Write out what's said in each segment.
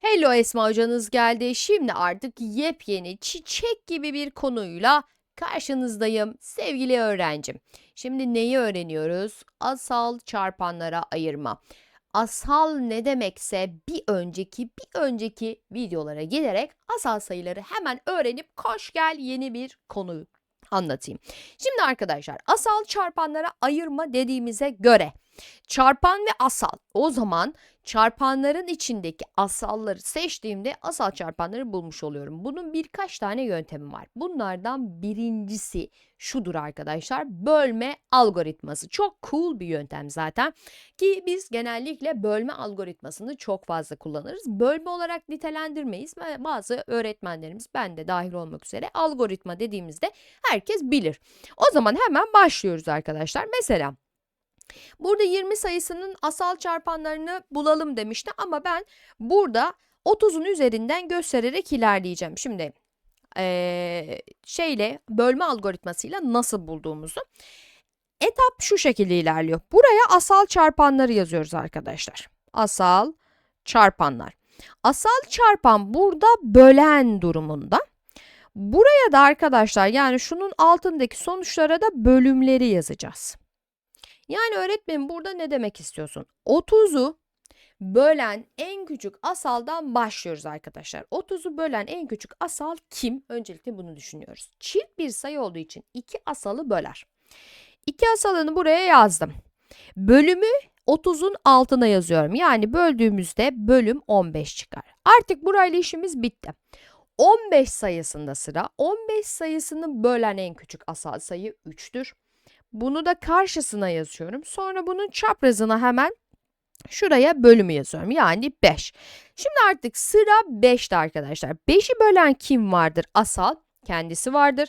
Hello Esma hocanız geldi. Şimdi artık yepyeni çiçek gibi bir konuyla karşınızdayım sevgili öğrencim. Şimdi neyi öğreniyoruz? Asal çarpanlara ayırma. Asal ne demekse bir önceki bir önceki videolara giderek asal sayıları hemen öğrenip koş gel yeni bir konuyu anlatayım. Şimdi arkadaşlar asal çarpanlara ayırma dediğimize göre çarpan ve asal o zaman çarpanların içindeki asalları seçtiğimde asal çarpanları bulmuş oluyorum. Bunun birkaç tane yöntemi var. Bunlardan birincisi şudur arkadaşlar. Bölme algoritması. Çok cool bir yöntem zaten. Ki biz genellikle bölme algoritmasını çok fazla kullanırız. Bölme olarak nitelendirmeyiz. Bazı öğretmenlerimiz ben de dahil olmak üzere algoritma dediğimizde herkes bilir. O zaman hemen başlıyoruz arkadaşlar. Mesela Burada 20 sayısının asal çarpanlarını bulalım demişti ama ben burada 30'un üzerinden göstererek ilerleyeceğim. Şimdi eee, şeyle bölme algoritmasıyla nasıl bulduğumuzu. Etap şu şekilde ilerliyor. Buraya asal çarpanları yazıyoruz arkadaşlar. Asal çarpanlar. Asal çarpan burada bölen durumunda. Buraya da arkadaşlar yani şunun altındaki sonuçlara da bölümleri yazacağız. Yani öğretmenim burada ne demek istiyorsun? 30'u bölen en küçük asaldan başlıyoruz arkadaşlar. 30'u bölen en küçük asal kim? Öncelikle bunu düşünüyoruz. Çift bir sayı olduğu için iki asalı böler. İki asalını buraya yazdım. Bölümü 30'un altına yazıyorum. Yani böldüğümüzde bölüm 15 çıkar. Artık burayla işimiz bitti. 15 sayısında sıra. 15 sayısını bölen en küçük asal sayı 3'tür. Bunu da karşısına yazıyorum. Sonra bunun çaprazına hemen şuraya bölümü yazıyorum. Yani 5. Şimdi artık sıra 5'te arkadaşlar. 5'i bölen kim vardır? Asal kendisi vardır.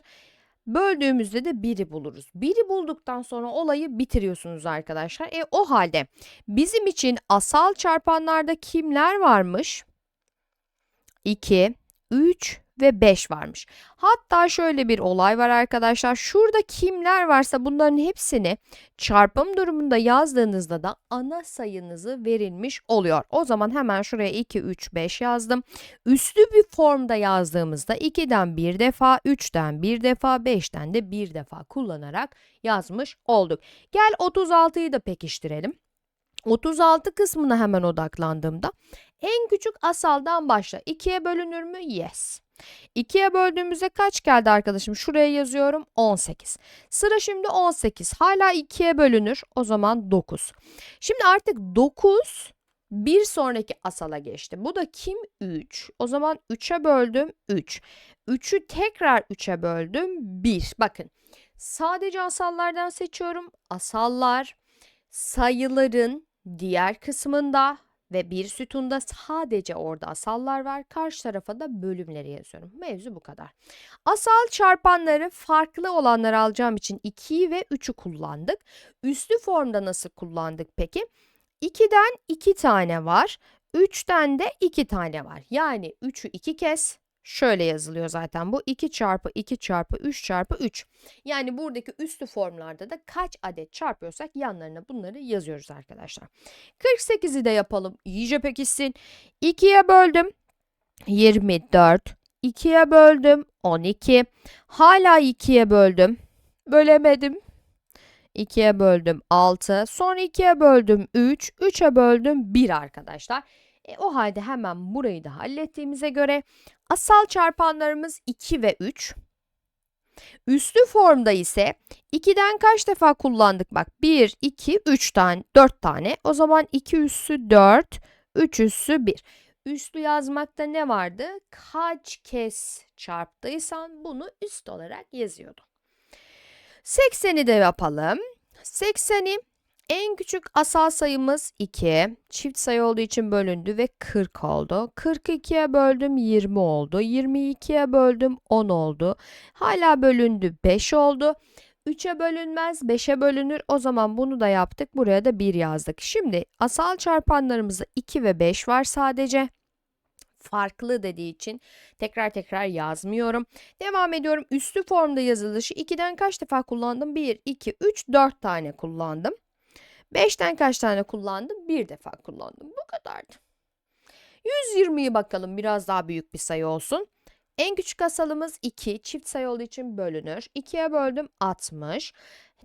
Böldüğümüzde de 1'i buluruz. 1'i bulduktan sonra olayı bitiriyorsunuz arkadaşlar. E o halde bizim için asal çarpanlarda kimler varmış? 2, 3 ve 5 varmış. Hatta şöyle bir olay var arkadaşlar. Şurada kimler varsa bunların hepsini çarpım durumunda yazdığınızda da ana sayınızı verilmiş oluyor. O zaman hemen şuraya 2, 3, 5 yazdım. Üslü bir formda yazdığımızda 2'den bir defa, 3'ten bir defa, 5'ten de bir defa kullanarak yazmış olduk. Gel 36'yı da pekiştirelim. 36 kısmına hemen odaklandığımda en küçük asaldan başla. 2'ye bölünür mü? Yes. 2'ye böldüğümüzde kaç geldi arkadaşım? Şuraya yazıyorum 18. Sıra şimdi 18. Hala 2'ye bölünür. O zaman 9. Şimdi artık 9 bir sonraki asala geçti. Bu da kim? 3. O zaman 3'e böldüm 3. 3'ü tekrar 3'e böldüm 1. Bakın sadece asallardan seçiyorum. Asallar sayıların diğer kısmında ve bir sütunda sadece orada asallar var. Karşı tarafa da bölümleri yazıyorum. Mevzu bu kadar. Asal çarpanları farklı olanları alacağım için 2'yi ve 3'ü kullandık. Üslü formda nasıl kullandık peki? 2'den 2 tane var. 3'ten de 2 tane var. Yani 3'ü 2 kez şöyle yazılıyor zaten bu 2 çarpı 2 çarpı 3 çarpı 3. Yani buradaki üslü formlarda da kaç adet çarpıyorsak yanlarına bunları yazıyoruz arkadaşlar. 48'i de yapalım. İyice pekişsin. 2'ye böldüm. 24. 2'ye böldüm. 12. Hala 2'ye böldüm. Bölemedim. 2'ye böldüm 6. Sonra 2'ye böldüm 3. 3'e böldüm 1 arkadaşlar. E, o halde hemen burayı da hallettiğimize göre asal çarpanlarımız 2 ve 3. Üslü formda ise 2'den kaç defa kullandık? Bak 1, 2, 3 tane, 4 tane. O zaman 2 üssü 4, 3 üssü 1. Üslü yazmakta ne vardı? Kaç kez çarptıysan bunu üst olarak yazıyordu. 80'i de yapalım. 80'i en küçük asal sayımız 2. Çift sayı olduğu için bölündü ve 40 oldu. 42'ye böldüm 20 oldu. 22'ye böldüm 10 oldu. Hala bölündü 5 oldu. 3'e bölünmez 5'e bölünür. O zaman bunu da yaptık. Buraya da 1 yazdık. Şimdi asal çarpanlarımızda 2 ve 5 var sadece farklı dediği için tekrar tekrar yazmıyorum. Devam ediyorum. Üslü formda yazılışı 2'den kaç defa kullandım? 1, 2, 3, 4 tane kullandım. 5'ten kaç tane kullandım? Bir defa kullandım. Bu kadardı. 120'yi bakalım biraz daha büyük bir sayı olsun. En küçük asalımız 2. Çift sayı olduğu için bölünür. 2'ye böldüm 60.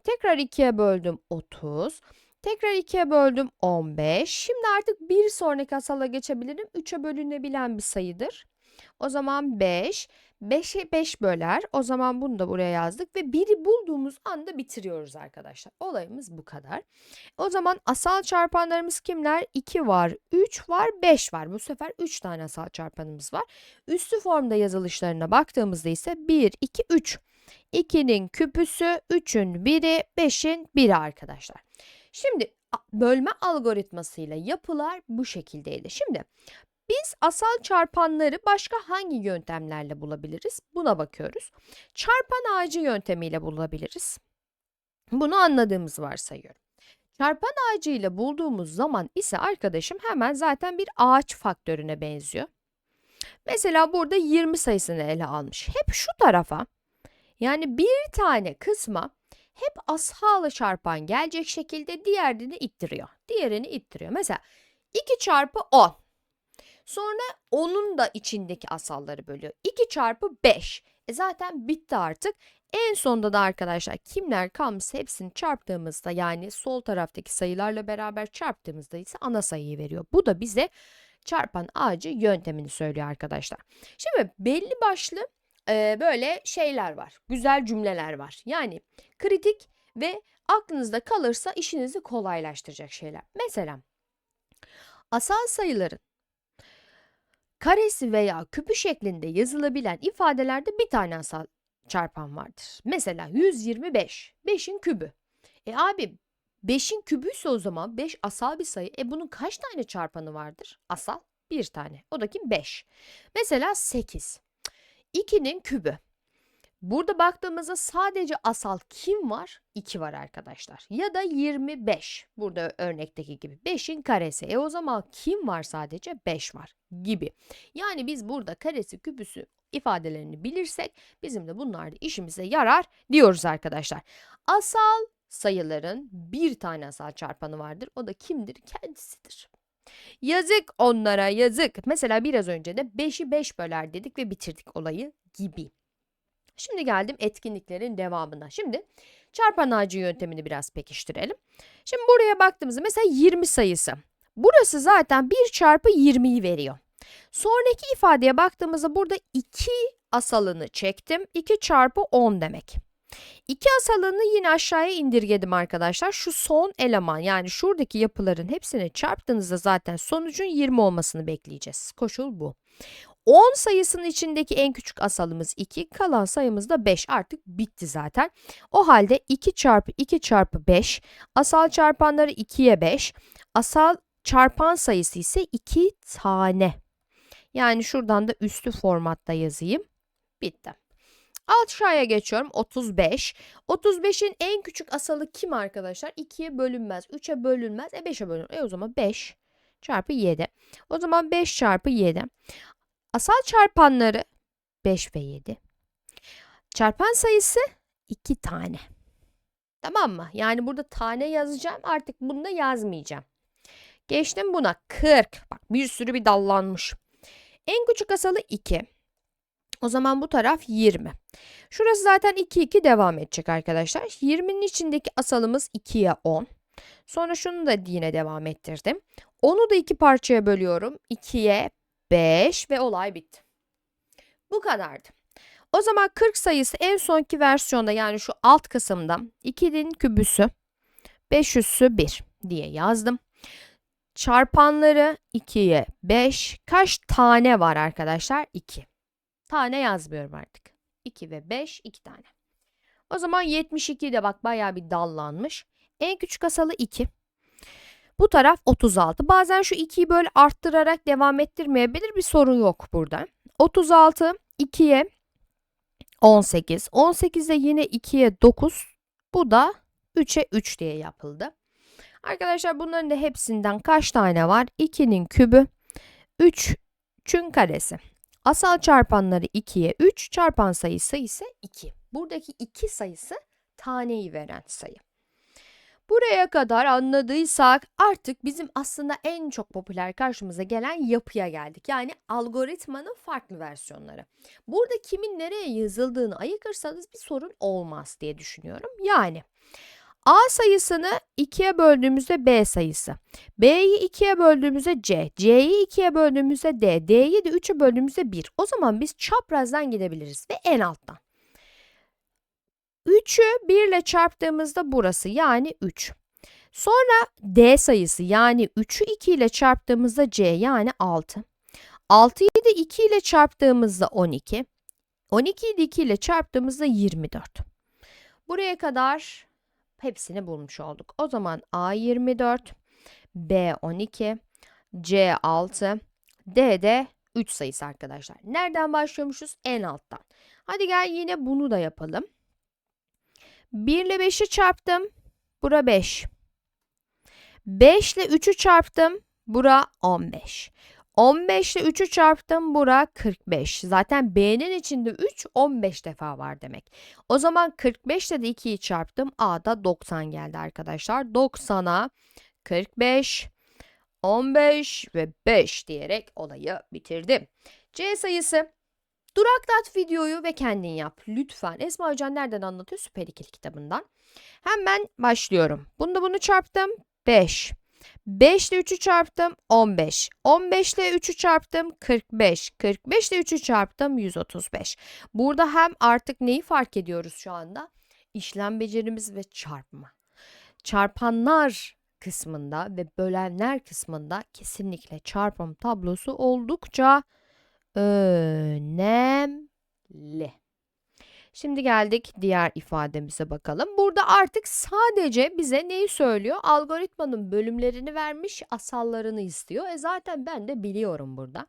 Tekrar 2'ye böldüm 30. Tekrar 2'ye böldüm 15. Şimdi artık bir sonraki asala geçebilirim. 3'e bölünebilen bir sayıdır. O zaman 5. 5'e 5 böler. O zaman bunu da buraya yazdık ve 1'i bulduğumuz anda bitiriyoruz arkadaşlar. Olayımız bu kadar. O zaman asal çarpanlarımız kimler? 2 var, 3 var, 5 var. Bu sefer 3 tane asal çarpanımız var. Üstü formda yazılışlarına baktığımızda ise 1, 2, 3. 2'nin küpüsü, 3'ün 1'i, 5'in 1'i arkadaşlar. Şimdi bölme algoritmasıyla yapılar bu şekildeydi. Şimdi biz asal çarpanları başka hangi yöntemlerle bulabiliriz? Buna bakıyoruz. Çarpan ağacı yöntemiyle bulabiliriz. Bunu anladığımızı varsayıyorum. Çarpan ağacı ile bulduğumuz zaman ise arkadaşım hemen zaten bir ağaç faktörüne benziyor. Mesela burada 20 sayısını ele almış. Hep şu tarafa yani bir tane kısma hep ashalı çarpan gelecek şekilde diğerini ittiriyor. Diğerini ittiriyor. Mesela 2 çarpı 10. Sonra onun da içindeki asalları bölüyor. 2 çarpı 5. E zaten bitti artık. En sonunda da arkadaşlar kimler kalmış hepsini çarptığımızda yani sol taraftaki sayılarla beraber çarptığımızda ise ana sayıyı veriyor. Bu da bize çarpan ağacı yöntemini söylüyor arkadaşlar. Şimdi belli başlı e, böyle şeyler var. Güzel cümleler var. Yani kritik ve aklınızda kalırsa işinizi kolaylaştıracak şeyler. Mesela asal sayıların karesi veya küpü şeklinde yazılabilen ifadelerde bir tane asal çarpan vardır. Mesela 125. 5'in kübü. E abi 5'in kübüyse o zaman 5 asal bir sayı. E bunun kaç tane çarpanı vardır? Asal bir tane. O da kim? 5. Mesela 8. 2'nin kübü. Burada baktığımızda sadece asal kim var? 2 var arkadaşlar. Ya da 25. Burada örnekteki gibi. 5'in karesi. E o zaman kim var sadece? 5 var gibi. Yani biz burada karesi küpüsü ifadelerini bilirsek bizim de bunlar da işimize yarar diyoruz arkadaşlar. Asal sayıların bir tane asal çarpanı vardır. O da kimdir? Kendisidir. Yazık onlara yazık. Mesela biraz önce de 5'i 5 böler dedik ve bitirdik olayı gibi. Şimdi geldim etkinliklerin devamına. Şimdi çarpan ağacı yöntemini biraz pekiştirelim. Şimdi buraya baktığımızda mesela 20 sayısı. Burası zaten 1 çarpı 20'yi veriyor. Sonraki ifadeye baktığımızda burada 2 asalını çektim. 2 çarpı 10 demek. 2 asalını yine aşağıya indirgedim arkadaşlar. Şu son eleman yani şuradaki yapıların hepsini çarptığınızda zaten sonucun 20 olmasını bekleyeceğiz. Koşul bu. 10 sayısının içindeki en küçük asalımız 2, kalan sayımız da 5. Artık bitti zaten. O halde 2 çarpı 2 çarpı 5, asal çarpanları 2'ye 5, asal çarpan sayısı ise 2 tane. Yani şuradan da üstü formatta yazayım. Bitti. Aşağıya geçiyorum 35. 35'in en küçük asalı kim arkadaşlar? 2'ye bölünmez, 3'e bölünmez, e 5'e bölünür. E o zaman 5 çarpı 7. O zaman 5 çarpı 7. Asal çarpanları 5 ve 7. Çarpan sayısı 2 tane. Tamam mı? Yani burada tane yazacağım. Artık bunu da yazmayacağım. Geçtim buna. 40. Bak bir sürü bir dallanmış. En küçük asalı 2. O zaman bu taraf 20. Şurası zaten 2 2 devam edecek arkadaşlar. 20'nin içindeki asalımız 2'ye 10. Sonra şunu da yine devam ettirdim. 10'u da iki parçaya bölüyorum. 2'ye 5 ve olay bitti. Bu kadardı. O zaman 40 sayısı en sonki versiyonda yani şu alt kısımda 2'nin kübüsü 5 üssü 1 diye yazdım. Çarpanları 2'ye 5. Kaç tane var arkadaşlar? 2. Tane yazmıyorum artık. 2 ve 5 2 tane. O zaman 72 de bak bayağı bir dallanmış. En küçük asalı 2. Bu taraf 36. Bazen şu 2'yi böyle arttırarak devam ettirmeyebilir. Bir sorun yok burada. 36 2'ye 18. 18'de yine 2'ye 9. Bu da 3'e 3 diye yapıldı. Arkadaşlar bunların da hepsinden kaç tane var? 2'nin kübü 3'ün karesi. Asal çarpanları 2'ye 3, çarpan sayısı ise 2. Buradaki 2 sayısı taneyi veren sayı. Buraya kadar anladıysak artık bizim aslında en çok popüler karşımıza gelen yapıya geldik. Yani algoritmanın farklı versiyonları. Burada kimin nereye yazıldığını ayıkırsanız bir sorun olmaz diye düşünüyorum. Yani A sayısını 2'ye böldüğümüzde B sayısı. B'yi 2'ye böldüğümüzde C. C'yi 2'ye böldüğümüzde D. D'yi de 3'e böldüğümüzde 1. O zaman biz çaprazdan gidebiliriz ve en alttan. 3'ü 1 ile çarptığımızda burası yani 3. Sonra D sayısı yani 3'ü 2 ile çarptığımızda C yani 6. 6'yı da 2 ile çarptığımızda 12. 12'yi de 2 ile çarptığımızda 24. Buraya kadar hepsini bulmuş olduk. O zaman A 24, B 12, C 6, D de 3 sayısı arkadaşlar. Nereden başlıyormuşuz? En alttan. Hadi gel yine bunu da yapalım. 1 ile 5'i çarptım. Bura 5. 5 ile 3'ü çarptım. Bura 15. 15 ile 3'ü çarptım. Bura 45. Zaten B'nin içinde 3 15 defa var demek. O zaman 45 ile de 2'yi çarptım. A'da 90 geldi arkadaşlar. 90'a 45, 15 ve 5 diyerek olayı bitirdim. C sayısı Duraklat videoyu ve kendin yap. Lütfen. Esma Hocan nereden anlatıyor? Süper İkili kitabından. Hemen başlıyorum. Bunda bunu çarptım. 5. 5 ile 3'ü çarptım 15. 15 ile 3'ü çarptım 45. 45 ile 3'ü çarptım 135. Burada hem artık neyi fark ediyoruz şu anda? İşlem becerimiz ve çarpma. Çarpanlar kısmında ve bölenler kısmında kesinlikle çarpım tablosu oldukça önemli. Şimdi geldik diğer ifademize bakalım. Burada artık sadece bize neyi söylüyor? Algoritmanın bölümlerini vermiş, asallarını istiyor. E zaten ben de biliyorum burada.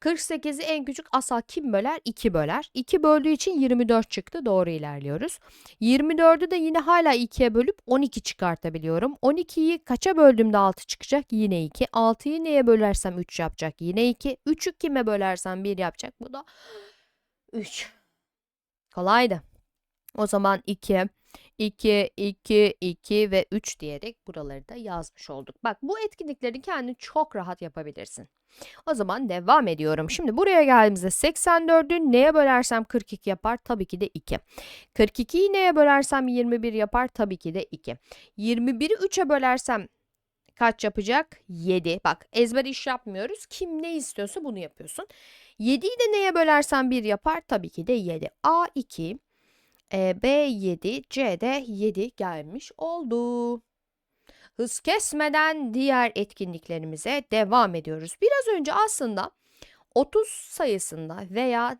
48'i en küçük asal kim böler? 2 böler. 2 böldüğü için 24 çıktı. Doğru ilerliyoruz. 24'ü de yine hala 2'ye bölüp 12 çıkartabiliyorum. 12'yi kaça böldüğümde 6 çıkacak? Yine 2. 6'yı neye bölersem 3 yapacak? Yine 2. 3'ü kime bölersem 1 yapacak? Bu da 3. Kolaydı. O zaman 2, 2, 2, 2 ve 3 diyerek buraları da yazmış olduk. Bak bu etkinlikleri kendin çok rahat yapabilirsin. O zaman devam ediyorum. Şimdi buraya geldiğimizde 84'ü neye bölersem 42 yapar? Tabii ki de 2. 42'yi neye bölersem 21 yapar? Tabii ki de 2. 21'i 3'e bölersem kaç yapacak? 7. Bak ezber iş yapmıyoruz. Kim ne istiyorsa bunu yapıyorsun. 7'yi de neye bölersem 1 yapar? Tabii ki de 7. A 2, e, B 7, C de 7 gelmiş oldu. Hız kesmeden diğer etkinliklerimize devam ediyoruz. Biraz önce aslında 30 sayısında veya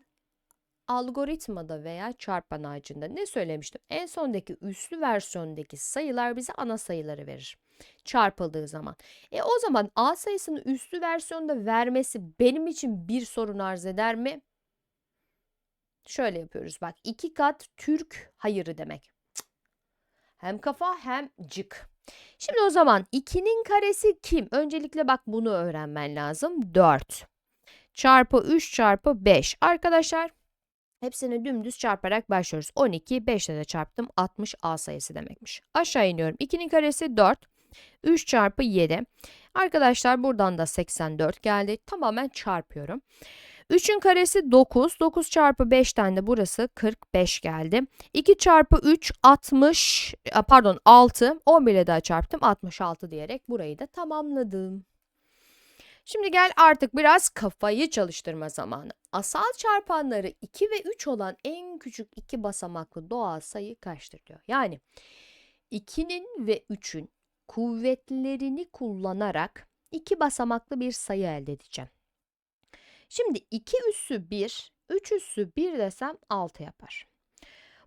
algoritmada veya çarpan ağacında ne söylemiştim? En sondaki üslü versiyondaki sayılar bize ana sayıları verir. Çarpıldığı zaman. E o zaman A sayısının üslü versiyonda vermesi benim için bir sorun arz eder mi? Şöyle yapıyoruz bak. iki kat Türk hayırı demek. Hem kafa hem cık. Şimdi o zaman 2'nin karesi kim? Öncelikle bak bunu öğrenmen lazım. 4 çarpı 3 çarpı 5. Arkadaşlar hepsini dümdüz çarparak başlıyoruz. 12, 5 ile de çarptım. 60 A sayısı demekmiş. Aşağı iniyorum. 2'nin karesi 4. 3 çarpı 7. Arkadaşlar buradan da 84 geldi. Tamamen çarpıyorum. 3'ün karesi 9. 9 çarpı 5'ten de burası 45 geldi. 2 çarpı 3 60 pardon 6. 11 ile daha çarptım 66 diyerek burayı da tamamladım. Şimdi gel artık biraz kafayı çalıştırma zamanı. Asal çarpanları 2 ve 3 olan en küçük iki basamaklı doğal sayı kaçtır diyor. Yani 2'nin ve 3'ün kuvvetlerini kullanarak iki basamaklı bir sayı elde edeceğim. Şimdi 2 üssü 1, 3 üssü 1 desem 6 yapar.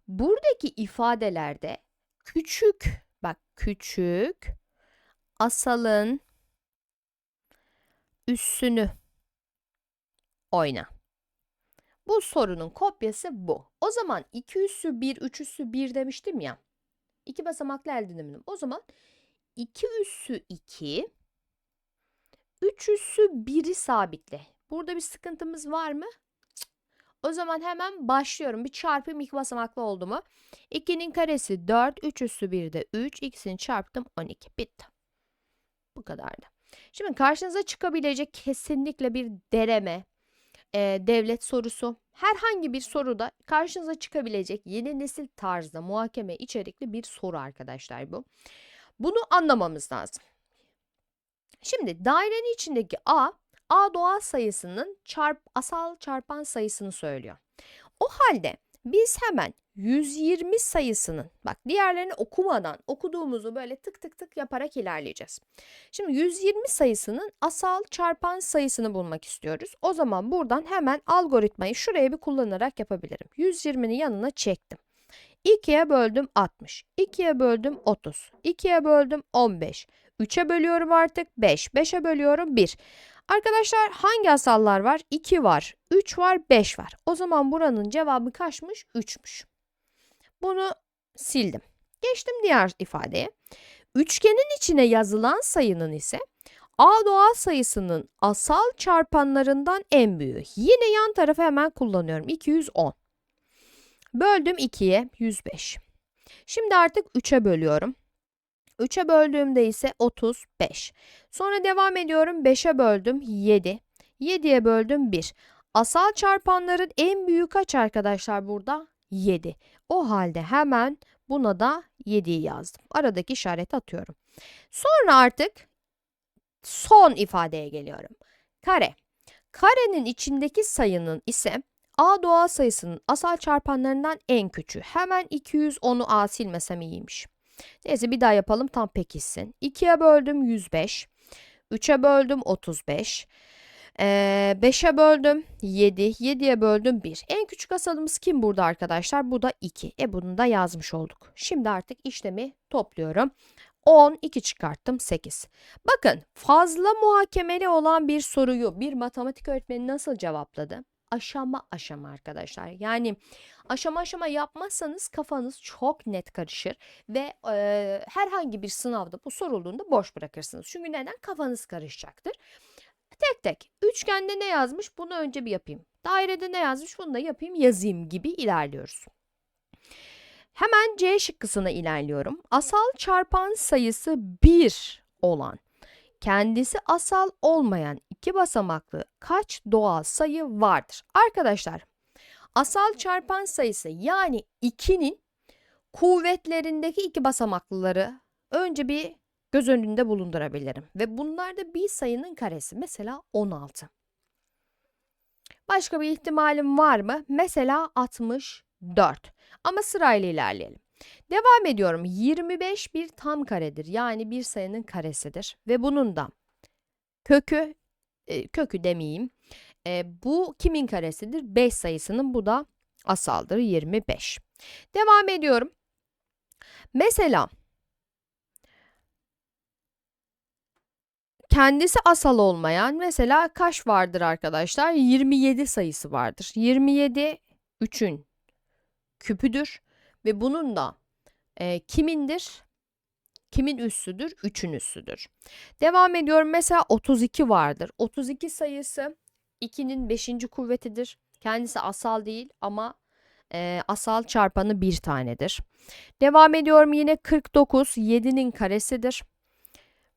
Buradaki ifadelerde küçük, bak küçük, asalın üssünü oyna. Bu sorunun kopyası bu. O zaman 2 üssü 1, 3 üssü 1 demiştim ya. İki basamaklı elde edemedim. O zaman 2 üssü 2, 3 üssü 1'i sabitle. Burada bir sıkıntımız var mı? O zaman hemen başlıyorum. Bir çarpayım ilk basamaklı oldu mu? 2'nin karesi 4, 3 üssü 1 de 3. İkisini çarptım 12. Bitti. Bu kadardı. Şimdi karşınıza çıkabilecek kesinlikle bir deneme, e, devlet sorusu, herhangi bir soruda karşınıza çıkabilecek yeni nesil tarzda muhakeme içerikli bir soru arkadaşlar bu. Bunu anlamamız lazım. Şimdi dairenin içindeki A, A doğal sayısının çarp, asal çarpan sayısını söylüyor. O halde biz hemen 120 sayısının, bak diğerlerini okumadan okuduğumuzu böyle tık tık tık yaparak ilerleyeceğiz. Şimdi 120 sayısının asal çarpan sayısını bulmak istiyoruz. O zaman buradan hemen algoritmayı şuraya bir kullanarak yapabilirim. 120'nin yanına çektim. 2'ye böldüm 60. 2'ye böldüm 30. 2'ye böldüm 15. 3'e bölüyorum artık 5. 5'e bölüyorum 1. Arkadaşlar hangi asallar var? 2 var, 3 var, 5 var. O zaman buranın cevabı kaçmış? 3'müş. Bunu sildim. Geçtim diğer ifadeye. Üçgenin içine yazılan sayının ise A doğal sayısının asal çarpanlarından en büyüğü. Yine yan tarafı hemen kullanıyorum. 210. Böldüm 2'ye 105. Şimdi artık 3'e bölüyorum. 3'e böldüğümde ise 35. Sonra devam ediyorum 5'e böldüm 7. 7'ye böldüm 1. Asal çarpanların en büyüğü kaç arkadaşlar burada? 7. O halde hemen buna da 7'yi yazdım. Aradaki işareti atıyorum. Sonra artık son ifadeye geliyorum. Kare. Karenin içindeki sayının ise A doğal sayısının asal çarpanlarından en küçüğü. Hemen 210'u A silmesem iyiymiş. Neyse bir daha yapalım tam pekişsin. 2'ye böldüm 105. 3'e böldüm 35. Ee, 5'e böldüm 7. 7'ye böldüm 1. En küçük asalımız kim burada arkadaşlar? Bu da 2. E bunu da yazmış olduk. Şimdi artık işlemi topluyorum. 10, 2 çıkarttım 8. Bakın fazla muhakemeli olan bir soruyu bir matematik öğretmeni nasıl cevapladı? Aşama aşama arkadaşlar. Yani aşama aşama yapmazsanız kafanız çok net karışır ve e, herhangi bir sınavda bu sorulduğunda boş bırakırsınız. Çünkü neden? Kafanız karışacaktır. Tek tek üçgende ne yazmış bunu önce bir yapayım. Dairede ne yazmış bunu da yapayım yazayım gibi ilerliyoruz. Hemen C şıkkısına ilerliyorum. Asal çarpan sayısı 1 olan, kendisi asal olmayan iki basamaklı kaç doğal sayı vardır? Arkadaşlar, asal çarpan sayısı yani 2'nin kuvvetlerindeki iki basamaklıları önce bir göz önünde bulundurabilirim. Ve bunlar da bir sayının karesi. Mesela 16. Başka bir ihtimalim var mı? Mesela 64. Ama sırayla ilerleyelim. Devam ediyorum. 25 bir tam karedir. Yani bir sayının karesidir. Ve bunun da kökü, e, kökü demeyeyim. E, bu kimin karesidir? 5 sayısının bu da asaldır 25. Devam ediyorum. Mesela kendisi asal olmayan mesela kaç vardır arkadaşlar? 27 sayısı vardır. 27 3'ün küpüdür ve bunun da e, kimindir? Kimin üssüdür? 3'ün üssüdür. Devam ediyorum. Mesela 32 vardır. 32 sayısı 2'nin 5. kuvvetidir. Kendisi asal değil ama e, asal çarpanı bir tanedir. Devam ediyorum yine 49 7'nin karesidir.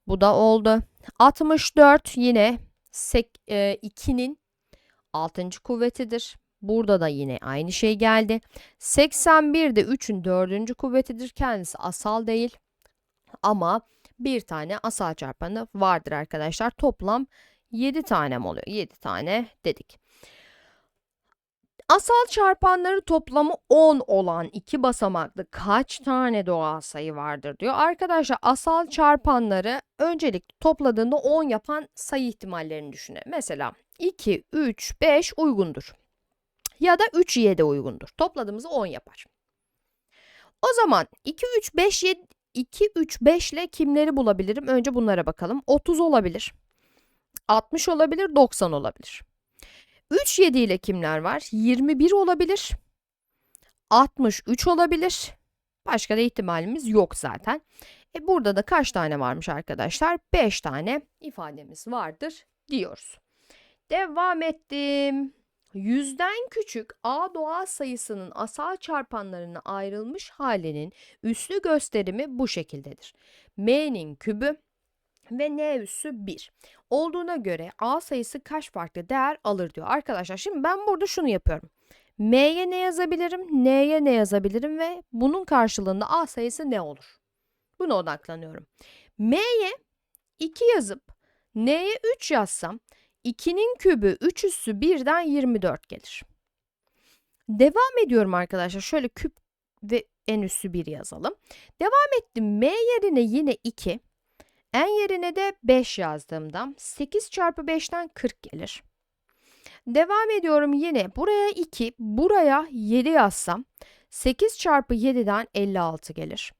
Bu da oldu. 64 yine 2'nin 6. kuvvetidir. Burada da yine aynı şey geldi. 81 de 3'ün 4. kuvvetidir. Kendisi asal değil. Ama bir tane asal çarpanı vardır arkadaşlar. Toplam 7 tane oluyor? 7 tane dedik. Asal çarpanları toplamı 10 olan iki basamaklı kaç tane doğal sayı vardır diyor. Arkadaşlar asal çarpanları öncelik topladığında 10 yapan sayı ihtimallerini düşünün. Mesela 2, 3, 5 uygundur. Ya da 3, 7 uygundur. Topladığımızda 10 yapar. O zaman 2, 3, 5, 7, 2, 3, 5 ile kimleri bulabilirim? Önce bunlara bakalım. 30 olabilir. 60 olabilir, 90 olabilir. 3 7 ile kimler var? 21 olabilir. 63 olabilir. Başka da ihtimalimiz yok zaten. E burada da kaç tane varmış arkadaşlar? 5 tane ifademiz vardır diyoruz. Devam ettim. Yüzden küçük A doğal sayısının asal çarpanlarına ayrılmış halinin üslü gösterimi bu şekildedir. M'nin kübü ve n üssü 1 olduğuna göre A sayısı kaç farklı değer alır diyor. Arkadaşlar şimdi ben burada şunu yapıyorum. M'ye ne yazabilirim, N'ye ne yazabilirim ve bunun karşılığında A sayısı ne olur? Buna odaklanıyorum. M'ye 2 yazıp N'ye 3 yazsam 2'nin kübü 3 üssü 1'den 24 gelir. Devam ediyorum arkadaşlar. Şöyle küp ve en üssü 1 yazalım. Devam ettim. M yerine yine 2. N yerine de 5 yazdığımda 8 çarpı 5'ten 40 gelir. Devam ediyorum yine buraya 2, buraya 7 yazsam 8 çarpı 7'den 56 gelir.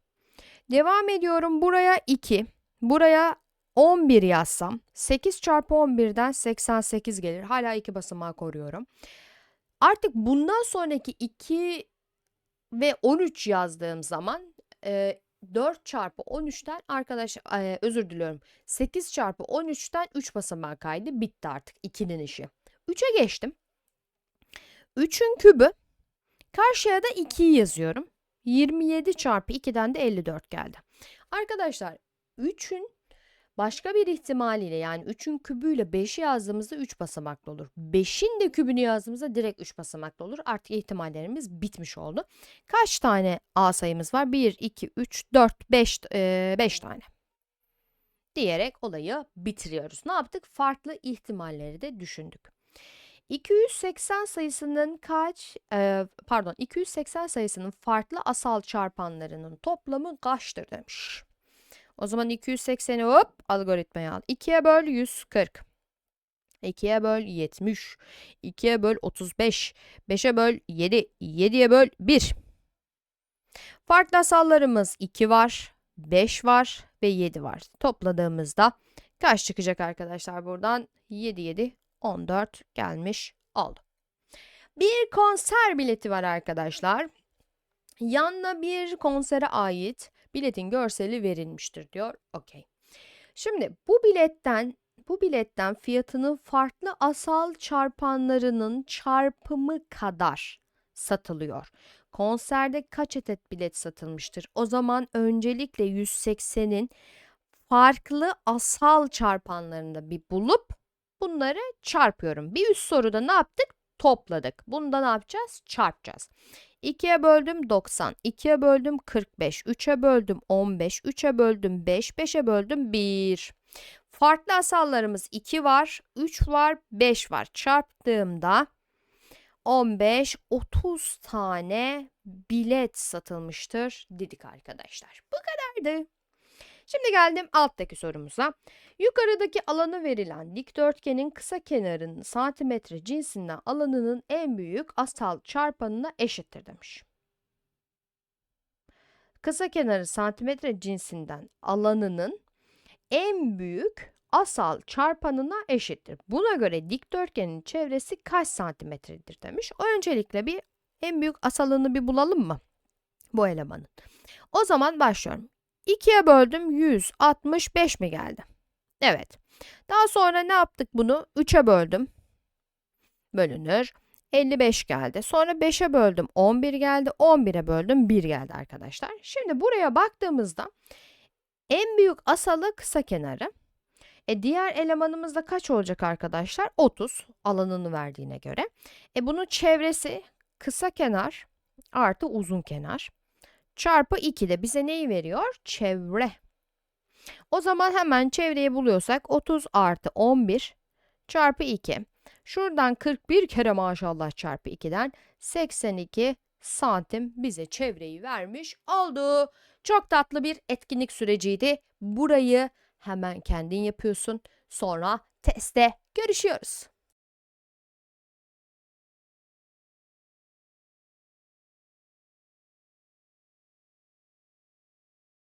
Devam ediyorum buraya 2, buraya 11 yazsam 8 çarpı 11'den 88 gelir. Hala iki basamağı koruyorum. Artık bundan sonraki 2 ve 13 yazdığım zaman e, 4 çarpı 13'ten arkadaş e, özür diliyorum 8 çarpı 13'ten 3 basamağı kaydı bitti artık 2'nin işi. 3'e geçtim. 3'ün kübü karşıya da 2'yi yazıyorum. 27 çarpı 2'den de 54 geldi. Arkadaşlar 3'ün başka bir ihtimaliyle yani 3'ün kübüyle 5'i yazdığımızda 3 basamaklı olur. 5'in de kübünü yazdığımızda direkt 3 basamaklı olur. Artık ihtimallerimiz bitmiş oldu. Kaç tane A sayımız var? 1, 2, 3, 4, 5, 5 tane. Diyerek olayı bitiriyoruz. Ne yaptık? Farklı ihtimalleri de düşündük. 280 sayısının kaç e, pardon 280 sayısının farklı asal çarpanlarının toplamı kaçtır demiş. O zaman 280'i hop algoritmaya al. 2'ye böl 140. 2'ye böl 70. 2'ye böl 35. 5'e böl 7. 7'ye böl 1. Farklı asallarımız 2 var, 5 var ve 7 var. Topladığımızda kaç çıkacak arkadaşlar buradan? 7 7 14 gelmiş oldu. Bir konser bileti var arkadaşlar. Yanına bir konsere ait biletin görseli verilmiştir diyor. Okey. Şimdi bu biletten bu biletten fiyatının farklı asal çarpanlarının çarpımı kadar satılıyor. Konserde kaç adet bilet satılmıştır? O zaman öncelikle 180'in farklı asal çarpanlarını bir bulup bunları çarpıyorum. Bir üst soruda ne yaptık? Topladık. Bunda ne yapacağız? Çarpacağız. 2'ye böldüm 90, 2'ye böldüm 45, 3'e böldüm 15, 3'e böldüm 5, 5'e böldüm 1. Farklı asallarımız 2 var, 3 var, 5 var. Çarptığımda 15, 30 tane bilet satılmıştır dedik arkadaşlar. Bu kadardı. Şimdi geldim alttaki sorumuza. Yukarıdaki alanı verilen dikdörtgenin kısa kenarının santimetre cinsinden alanının en büyük asal çarpanına eşittir demiş. Kısa kenarı santimetre cinsinden alanının en büyük asal çarpanına eşittir. Buna göre dikdörtgenin çevresi kaç santimetredir demiş. Öncelikle bir en büyük asalını bir bulalım mı? Bu elemanın. O zaman başlıyorum. 2'ye böldüm 165 mi geldi? Evet. Daha sonra ne yaptık bunu? 3'e böldüm. Bölünür. 55 geldi. Sonra 5'e böldüm 11 geldi. 11'e böldüm 1 geldi arkadaşlar. Şimdi buraya baktığımızda en büyük asalı kısa kenarı. E diğer elemanımız da kaç olacak arkadaşlar? 30 alanını verdiğine göre. E bunun çevresi kısa kenar artı uzun kenar çarpı 2 de bize neyi veriyor? Çevre. O zaman hemen çevreyi buluyorsak 30 artı 11 çarpı 2. Şuradan 41 kere maşallah çarpı 2'den 82 santim bize çevreyi vermiş oldu. Çok tatlı bir etkinlik süreciydi. Burayı hemen kendin yapıyorsun. Sonra testte görüşüyoruz.